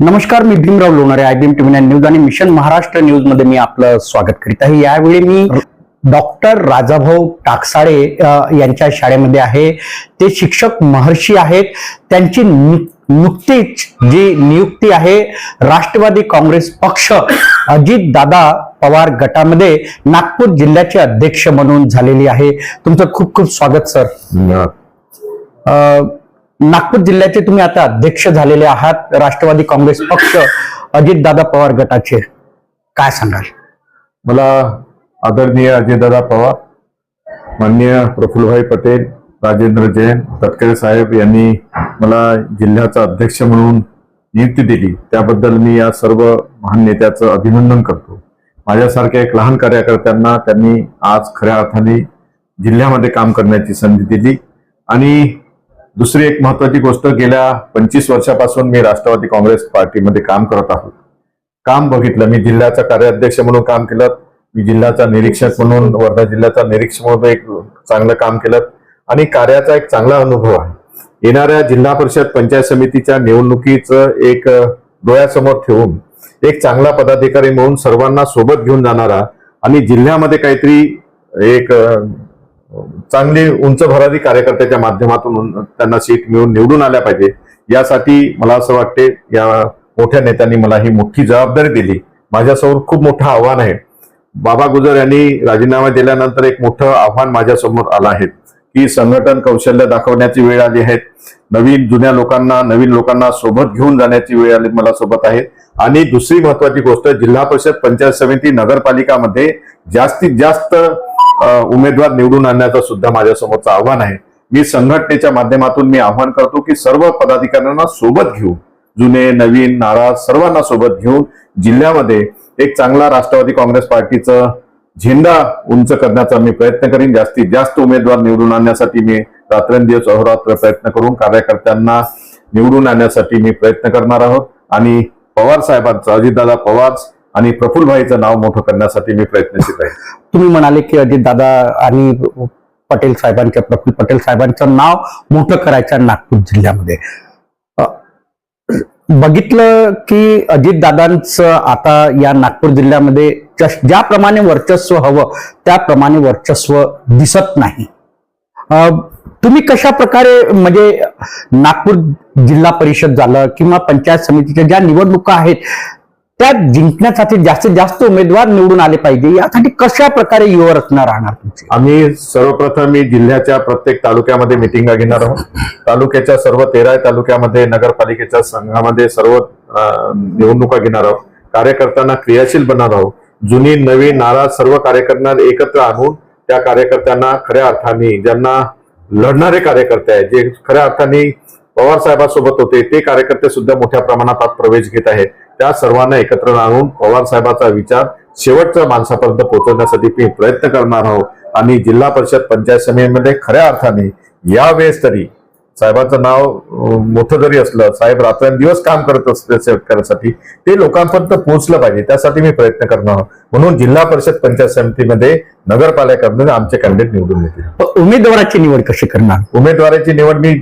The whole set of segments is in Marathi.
नमस्कार मी Bhimrao Lonare I B M TV news आणि मिशन महाराष्ट्र न्यूजमध्ये मी आपलं स्वागत करीत आहे. यावेळी मी डॉक्टर राजाभाऊ टाकसाळे यांच्या शाळेमध्ये आहे. ते शिक्षक महर्षी आहेत. त्यांची नुकतीच जी नियुक्ती आहे राष्ट्रवादी काँग्रेस पक्ष अजित दादा पवार गटामध्ये नागपूर जिल्ह्याचे अध्यक्ष म्हणून झालेली आहे. तुमचं खूप खूप स्वागत सर. नागपूर जिल्ह्याचे तुम्ही आता अध्यक्ष झालेले आहात. राष्ट्रवादी काँग्रेस पक्ष अजितदादा पवार गटाचे. काय सांगाल? मला आदरणीय अजितदादा पवार माननीय प्रफुल्लभाई पटेल राजेंद्र जैन तटकरे साहेब यांनी मला जिल्ह्याचा अध्यक्ष म्हणून नियुक्ती दिली. त्याबद्दल मी या सर्व महान नेत्याचं अभिनंदन करतो. माझ्यासारख्या एक लहान कार्यकर्त्यांना त्यांनी आज खऱ्या अर्थाने जिल्ह्यामध्ये काम करण्याची संधी दिली आणि दुसरी एक महत्वाची गोष्ट गेल्या पंचवीस वर्षापासून मी राष्ट्रवादी काँग्रेस पार्टीमध्ये काम करत आहोत काम बघितलं मी जिल्ह्याचा कार्याध्यक्ष म्हणून काम केलं मी जिल्ह्याचा निरीक्षक म्हणून वर्धा जिल्ह्याचा निरीक्षक म्हणून एक चांगलं काम केलं. आणि कार्याचा एक चांगला अनुभव आहे. येणाऱ्या जिल्हा परिषद पंचायत समितीच्या निवडणुकीचं एक डोळ्यासमोर ठेवून एक चांगला पदाधिकारी म्हणून सर्वांना सोबत घेऊन जाणारा आणि जिल्ह्यामध्ये काहीतरी एक चांगली उंच भरारी कार्यकर्त्याच्या माध्यमातून त्यांना सीट मिळून निवडून आल्या पाहिजे. यासाठी मला असं वाटते या मोठ्या नेत्यांनी मला ही मोठी जबाबदारी दिली. माझ्यासमोर खूप मोठं आव्हान आहे. बाबा गुजर यांनी राजीनामा दिल्यानंतर एक मोठं आव्हान माझ्यासमोर आलं आहे. की संघटन कौशल्य दाखवण्याची वेळ आली आहे. नवीन जुन्या लोकांना नवीन लोकांना सोबत घेऊन जाण्याची वेळ आली मला सोबत आहे. आणि दुसरी महत्वाची गोष्ट जिल्हा परिषद पंचायत समिती नगरपालिकामध्ये जास्तीत जास्त उमेदवार निवडून आणण्याचं सुद्धा माझ्यासमोरचं आव्हान आहे. मी संघटनेच्या माध्यमातून मी आव्हान करतो की सर्व पदाधिकाऱ्यांना सोबत घेऊन जुने नवीन नाराज सर्वांना सोबत घेऊन जिल्ह्यामध्ये एक चांगला राष्ट्रवादी काँग्रेस पार्टीचं झेंडा उंच करण्याचा मी प्रयत्न करीन. जास्तीत जास्त उमेदवार निवडून आणण्यासाठी मी रात्रंदिवस अहोरात्र प्रयत्न करून कार्यकर्त्यांना निवडून आणण्यासाठी मी प्रयत्न करणार आहोत. आणि पवार साहेबांचा अजितदादा पवार आणि प्रफुल्लभाईचं नाव मोठं करण्यासाठी मी प्रयत्नशील आहे. तुम्ही म्हणाले की अजितदादा आणि पटेल साहेबांच्या प्रफुल्ल पटेल साहेबांचं नाव मोठं करायचं नागपूर जिल्ह्यामध्ये. बघितलं की अजितदादांचं आता या नागपूर जिल्ह्यामध्ये ज्याप्रमाणे वर्चस्व हवं त्याप्रमाणे वर्चस्व दिसत नाही. तुम्ही कशा प्रकारे म्हणजे नागपूर जिल्हा परिषद झालं किंवा पंचायत समितीच्या ज्या निवडणुका आहेत त्यात जिंकण्यासाठी जास्तीत जास्त उमेदवार निवडून आले पाहिजे. यासाठी कशा प्रकारे युवा रचना राहणार तुमची? आम्ही सर्वप्रथम मी जिल्ह्याच्या प्रत्येक तालुक्यामध्ये मिटिंगा घेणार आहोत. तालुक्याच्या सर्व तेरा तालुक्यामध्ये नगरपालिकेच्या संघामध्ये सर्व निवडणुका घेणार आहोत. कार्यकर्त्यांना क्रियाशील बनणार आहोत. जुनी नवीन नाराज सर्व कार्यकर्त्यांना एकत्र आणून त्या कार्यकर्त्यांना खऱ्या अर्थाने ज्यांना लढणारे कार्यकर्ते आहेत जे खऱ्या अर्थाने पवार साहेबांसोबत होते ते कार्यकर्ते सुद्धा मोठ्या प्रमाणात आज प्रवेश घेत आहेत. त्या सर्वांना एकत्र आणून पवार साहेबांचा विचार शेवटच्या माणसापर्यंत पोहोचवण्यासाठी मी प्रयत्न करणार आहोत. आणि जिल्हा परिषद पंचायत समितीमध्ये खऱ्या अर्थाने यावेळेस तरी साहेबांचं नाव मोठं जरी असलं साहेब रात्रंदिवस काम करत असले शेतकऱ्यासाठी ते लोकांपर्यंत पोहोचलं पाहिजे. त्यासाठी मी प्रयत्न करणार आहोत. म्हणून जिल्हा परिषद पंचायत समितीमध्ये नगरपालिकामध्ये आमचे कॅन्डिडेट निवडून येतील. उमेदवाराची निवड कशी करणार? उमेदवाराची निवड मी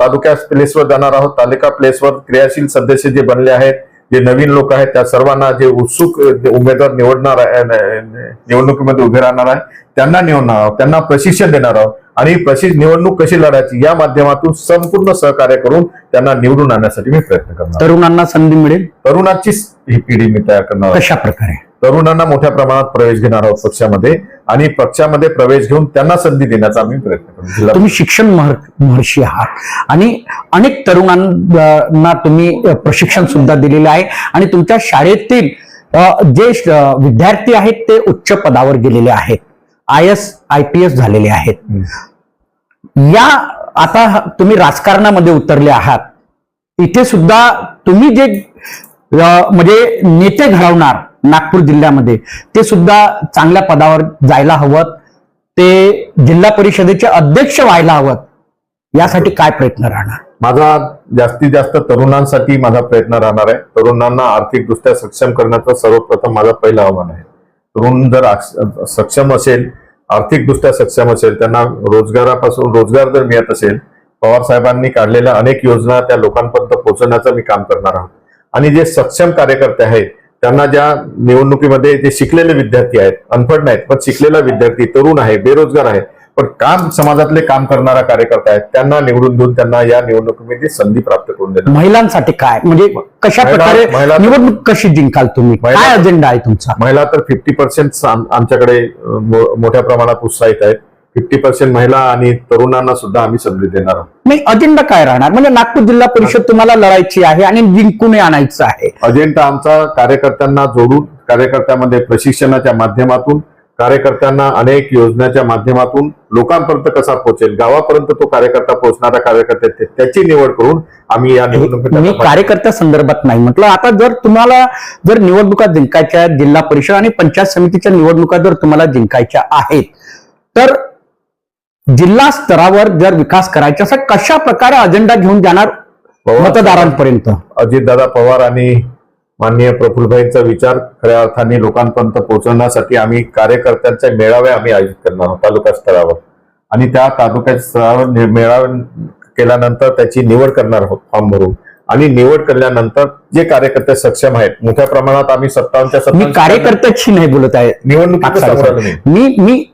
तालुक्या प्लेसवर जाणार आहोत. तालुका प्लेसवर क्रियाशील सदस्य जे बनले आहेत जे नवीन लोक आहेत त्या सर्वांना जे उत्सुक उमेदवार निवडणार निवडणुकीमध्ये उभे राहणार आहे त्यांना निवडणार आहोत त्यांना प्रशिक्षण देणार आहोत आणि प्रशिक्ष निवडणूक कशी लढायची या माध्यमातून संपूर्ण सहकार्य करून त्यांना निवडून आणण्यासाठी मी प्रयत्न करणार. तरुणांना संधी मिळेल तरुणाचीच ही पिढी मी तयार करणार. कशा प्रकारे तरुणांना मोठ्या प्रमाणात प्रवेश घेणार आहोत पक्षामध्ये आणि पक्षामध्ये प्रवेश घेऊन त्यांना संधी देण्याचा आम्ही प्रयत्न करू. तुम्ही शिक्षण महर- महर्षी आहात. आणि अनेक तरुणांना तुम्ही प्रशिक्षण सुद्धा दिलेलं आहे. आणि तुमच्या शाळेतील जे विद्यार्थी आहेत ते उच्च पदावर गेलेले आहेत. I S I P S झालेले आहेत. या आता तुम्ही राजकारणामध्ये उतरले आहात. इथे सुद्धा तुम्ही जे म्हणजे नेते घडवणार नागपूर जिल्ह्यामध्ये. ते सुद्धा चांगल्या पदावर जायला हवं. ते जिल्हा परिषदेचे अध्यक्ष व्हायला हवं. यासाठी काय प्रयत्न राहणार? माझा जास्तीत जास्त तरुणांसाठी माझा प्रयत्न राहणार आहे. तरुणांना आर्थिकदृष्ट्या सक्षम करण्याचं सर्वप्रथम माझं पहिलं आव्हान आहे. तरुण जर सक्षम असेल आर्थिकदृष्ट्या सक्षम असेल त्यांना रोजगारापासून रोजगार जर मिळत असेल पवार साहेबांनी काढलेल्या अनेक योजना त्या लोकांपर्यंत पोहोचवण्याचं मी काम करणार आहोत. आणि जे सक्षम कार्यकर्ते आहेत त्यांना ज्या निवडणुकीमध्ये जे शिकलेले विद्यार्थी आहेत अनपढ नाहीत पण शिकलेला विद्यार्थी तरुण आहे बेरोजगार आहे पण काम समाजातले काम करणारा कार्यकर्ता आहेत त्यांना निवडून देऊन त्यांना या निवडणुकीमध्ये संधी प्राप्त करून देणार महिलांसाठी काय? म्हणजे कशा प्रकारे निवडणूक कशी जिंकाल तुम्ही? काय अजेंडा आहे तुमचा? महिला तर फिफ्टी पर्सेंट आमच्याकडे मोठ्या प्रमाणात उत्साहित आहेत. फिफ्टी पर्सेंट महिला आणि तरुणांना सुद्धा आम्ही संधी देणार आहोत. नाही अजेंडा काय राहणार? म्हणजे नागपूर जिल्हा परिषद तुम्हाला लढायची आहे आणि जिंकून आणायचं आहे. अजेंडा आमचा कार्यकर्त्यांना जोडून कार्यकर्त्यामध्ये प्रशिक्षणाच्या माध्यमातून कार्यकर्त्यांना अनेक योजनाच्या माध्यमातून लोकांपर्यंत कसा पोहोचेल गावापर्यंत तो कार्यकर्ता पोहोचणारा कार्यकर्ता त्याची निवड करून आम्ही या निवडणुकीत मी कार्यकर्त्या संदर्भात नाही म्हटलं. आता जर तुम्हाला जर निवडणुका जिंकायच्या आहेत जिल्हा परिषद आणि पंचायत समितीच्या निवडणुका जर तुम्हाला जिंकायच्या आहेत तर जिल्हा स्तरावर जर विकास करायचा असा कशा प्रकारे अजेंडा घेऊन जाणार मतदारांपर्यंत? अजितदादा पवार आणि माननीय प्रफुल्लभाईंचा विचार खऱ्या अर्थाने लोकांपर्यंत पोहोचवण्यासाठी आम्ही कार्यकर्त्यांचे मेळावे आम्ही आयोजित करणार आहोत तालुका स्तरावर. आणि त्या तालुका स्तरावर मेळावे केल्यानंतर त्याची निवड करणार आहोत फॉर्म भरून. आणि निवड केल्यानंतर जे कार्यकर्ते सक्षम आहेत मोठ्या प्रमाणात आम्ही सत्तावनच्या मी सत्तावन्न कार्यकर्त्याची नाही बोलत आहे. नाही मी मी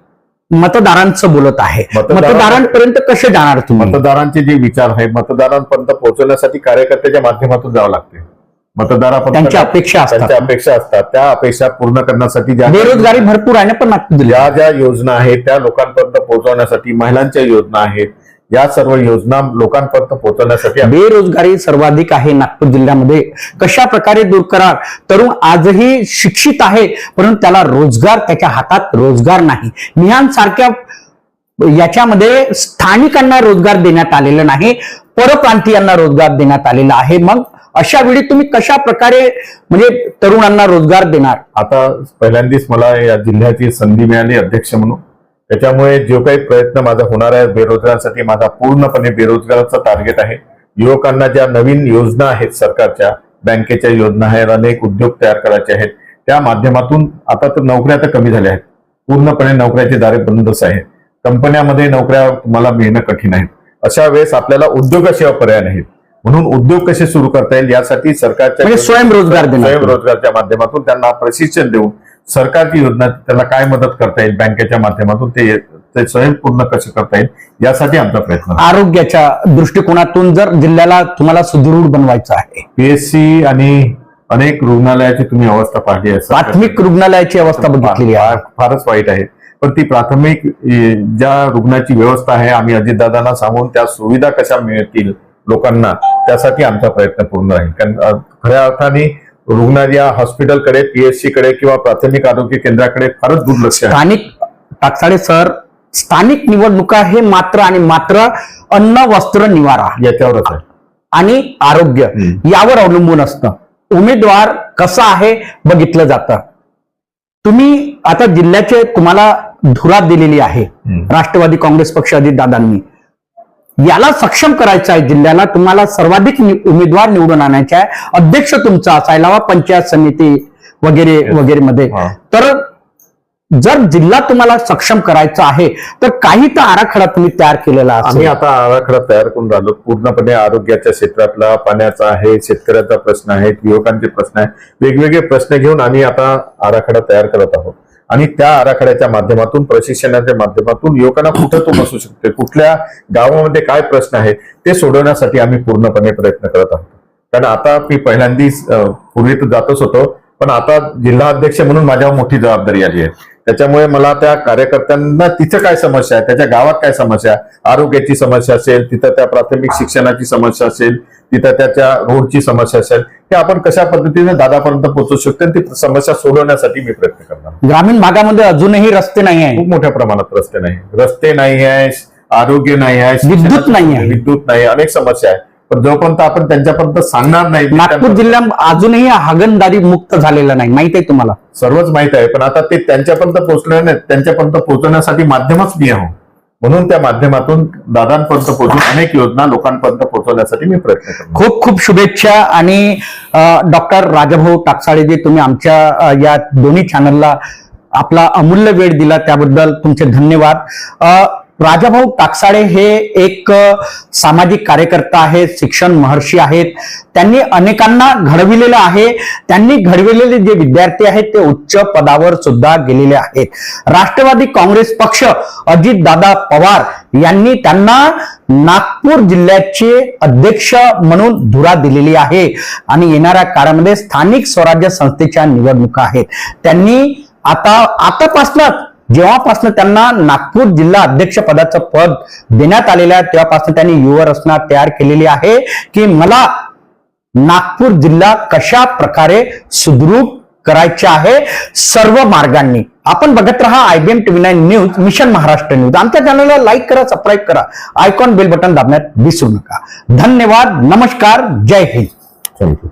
मतदारांचं बोलत आहे. मतदारां- मतदारांपर्यंत कसे जाणार तुम्ही? मतदारांचे जे विचार आहेत मतदारांपर्यंत पोहोचवण्यासाठी कार्यकर्त्याच्या माध्यमातून जावं लागते. मतदारापर्यंत त्यांच्या अपेक्षा असतात. त्यांच्या अपेक्षा असतात. त्या अपेक्षा पूर्ण करण्यासाठी ज्या बेरोजगारी भरपूर आहे ना पण ज्या ज्या योजना आहेत त्या लोकांपर्यंत पोहोचवण्यासाठी महिलांच्या योजना आहेत या सर्व योजना लोकांपर्यंत पोहोचवण्यासाठी बेरोजगारी सर्वाधिक आहे नागपूर जिल्ह्यामध्ये. कशा प्रकारे दूर करा तरुण आजही शिक्षित आहे परंतु त्याला रोजगार त्याच्या हातात रोजगार नाही. निहान सारख्या याच्यामध्ये स्थानिकांना रोजगार देण्यात आलेला नाही परप्रांतीयांना रोजगार देण्यात आलेला आहे. मग अशा वेळी तुम्ही कशा प्रकारे म्हणजे तरुणांना रोजगार देणार? आता पहिल्यांदाच मला या जिल्ह्याची संधी मिळाली अध्यक्ष म्हणून. त्याच्यामुळे जो काही प्रयत्न माझा होणार आहे बेरोजगारांसाठी माझा पूर्णपणे बेरोजगाराचा टार्गेट आहे. युवकांना ज्या नवीन योजना आहेत सरकारच्या बँकेच्या योजना आहेत अनेक उद्योग तयार करायचे आहेत त्या माध्यमातून आता तर नोकऱ्या तर कमी झाल्या आहेत. पूर्णपणे नोकऱ्याचे दारे बंदच आहेत. कंपन्यामध्ये नोकऱ्या तुम्हाला मिळणं कठीण आहे. अशा वेळेस आपल्याला उद्योगाशिवाय पर्याय नाहीत. म्हणून उद्योग कसे सुरू करता येईल यासाठी सरकारच्या म्हणजे स्वयंरोजगार. स्वयंरोजगारच्या माध्यमातून त्यांना प्रशिक्षण देऊन सरकारची योजना त्याला काय मदत करता येईल बँकेच्या माध्यमातून ते ते स्वयं पूर्ण कसे करता येईल यासाठी आमचा प्रयत्न आरोग्याच्या दृष्टिकोनातून जर जिल्ह्याला तुम्हाला सुदृढ बनवायचं आहे. पीएससी आणि अनेक रुग्णालयाची तुम्ही अवस्था पाहिली आहे. प्राथमिक रुग्णालयाची अवस्था बघितलेली आहे. फार- फारच वाईट आहे. पण ती प्राथमिक ज्या रुग्णाची व्यवस्था आहे आम्ही अजितदादांना सांगून त्या सुविधा कशा मिळतील लोकांना त्यासाठी आमचा प्रयत्न पूर्ण राहील कारण खऱ्या अर्थाने रुग्णालया हॉस्पिटलकडे पीएचसी कडे किंवा प्राथमिक आरोग्य केंद्राकडे फारच दुर्लक्ष आहे. स्थानिक टाकसाळे सर स्थानिक निवडणुका हे मात्र आणि मात्र अन्न वस्त्र निवारा याच्यावरच आहे. आणि आरोग्य. यावर अवलंबून असतं. उमेदवार कसा आहे बघितलं जातं. तुम्ही आता जिल्ह्याचे तुम्हाला धुरात दिलेली आहे. राष्ट्रवादी काँग्रेस पक्ष दादांनी याला सक्षम करायचं आहे जिल्ह्याला. तुम्हाला सर्वाधिक नि- उमेदवार निवडून आणायचे आहे. अध्यक्ष तुमचा असायला हवा पंचायत समिती वगैरे वगैरे मध्ये. तर जर जिल्हा तुम्हाला सक्षम करायचा आहे तर काही तर आराखडा तुम्ही तयार केलेला आम्ही आता आराखडा तयार करून राहिलो. पूर्णपणे आरोग्याच्या क्षेत्रातला पाण्याचा आहे शेतकऱ्याचा प्रश्न आहे युवकांचे प्रश्न आहे. वेगवेगळे प्रश्न घेऊन आम्ही आता आराखडा तयार करत आहोत. आणि त्या आराखड्याच्या माध्यमातून प्रशिक्षणाच्या माध्यमातून युवकांना कुठं तो बसू शकते? कुठल्या गावामध्ये काय प्रश्न आहेत? ते सोडवण्यासाठी आम्ही पूर्णपणे प्रयत्न करत आहोत. कारण आता मी पहिल्यांदाच पूर्वी तर जातच होतो पण आता जिल्हा अध्यक्ष म्हणून माझ्यावर मोठी जबाबदारी आली आहे. त्याच्यामुळे मला त्या कार्यकर्त्यांना तिथं काय समस्या आहे? त्याच्या गावात काय समस्या आहे? आरोग्याची समस्या असेल तिथं त्या प्राथमिक शिक्षणाची समस्या असेल तिथं त्याच्या रोडची समस्या असेल हे आपण कशा पद्धतीने दादापर्यंत पोहोचू शकतो आणि ती समस्या सोडवण्यासाठी मी प्रयत्न करणार. ग्रामीण भागामध्ये अजूनही रस्ते नाही आहे खूप मोठ्या प्रमाणात रस्ते नाही. रस्ते नाही आहे आरोग्य नाही आहे विद्युत नाही आहे. विद्युत नाही अनेक समस्या आहेत. पण जोपर्यंत आपण त्यांच्यापर्यंत सांगणार नाही नागपूर जिल्हा अजूनही हागणदारी मुक्त झालेला नाही. माहिती आहे तुम्हाला? सर्वच माहीत आहे पण आता ते त्यांच्यापर्यंत पोहोचले नाही. त्यांच्यापर्यंत पोहोचवण्यासाठी माध्यमच मी आहो. म्हणून त्या माध्यमातून दादांपर्यंत पोहोचून अनेक योजना लोकांपर्यंत पोहोचवण्यासाठी मी प्रयत्न करतो खूप खूप शुभेच्छा आणि डॉक्टर राजाभाऊ टाकसाळे जे तुम्ही आमच्या या दोन्ही चॅनलला आपला अमूल्य वेळ दिला त्याबद्दल तुमचे धन्यवाद. राजाभाऊ टाकसाळे हे एक सामाजिक कार्यकर्ता आहेत शिक्षण महर्षी आहेत. त्यांनी अनेकांना घडविलेलं आहे. त्यांनी घडविलेले जे विद्यार्थी आहेत ते उच्च पदावर सुद्धा गेलेले आहेत. राष्ट्रवादी काँग्रेस पक्ष अजितदादा पवार यांनी त्यांना नागपूर जिल्ह्याचे अध्यक्ष म्हणून धुरा दिलेली आहे. आणि येणाऱ्या काळामध्ये स्थानिक स्वराज्य संस्थेच्या निवडणुका आहेत. त्यांनी आता आतापासूनच जेव्हापासून त्यांना नागपूर जिल्हा अध्यक्ष पदाचं पद देण्यात आलेलं आहे तेव्हापासून त्यांनी युवा रचना तयार केलेली आहे की मला नागपूर जिल्हा कशा प्रकारे सुदृढ करायचे आहे सर्व मार्गांनी. आपण बघत राहा IBM TV nine news mission Maharashtra news. आमच्या चॅनलला लाईक करा सबस्क्राईब करा. आयकॉन बेल बटन दाबण्यात विसरू नका. धन्यवाद नमस्कार जय हिंद. थँक्यू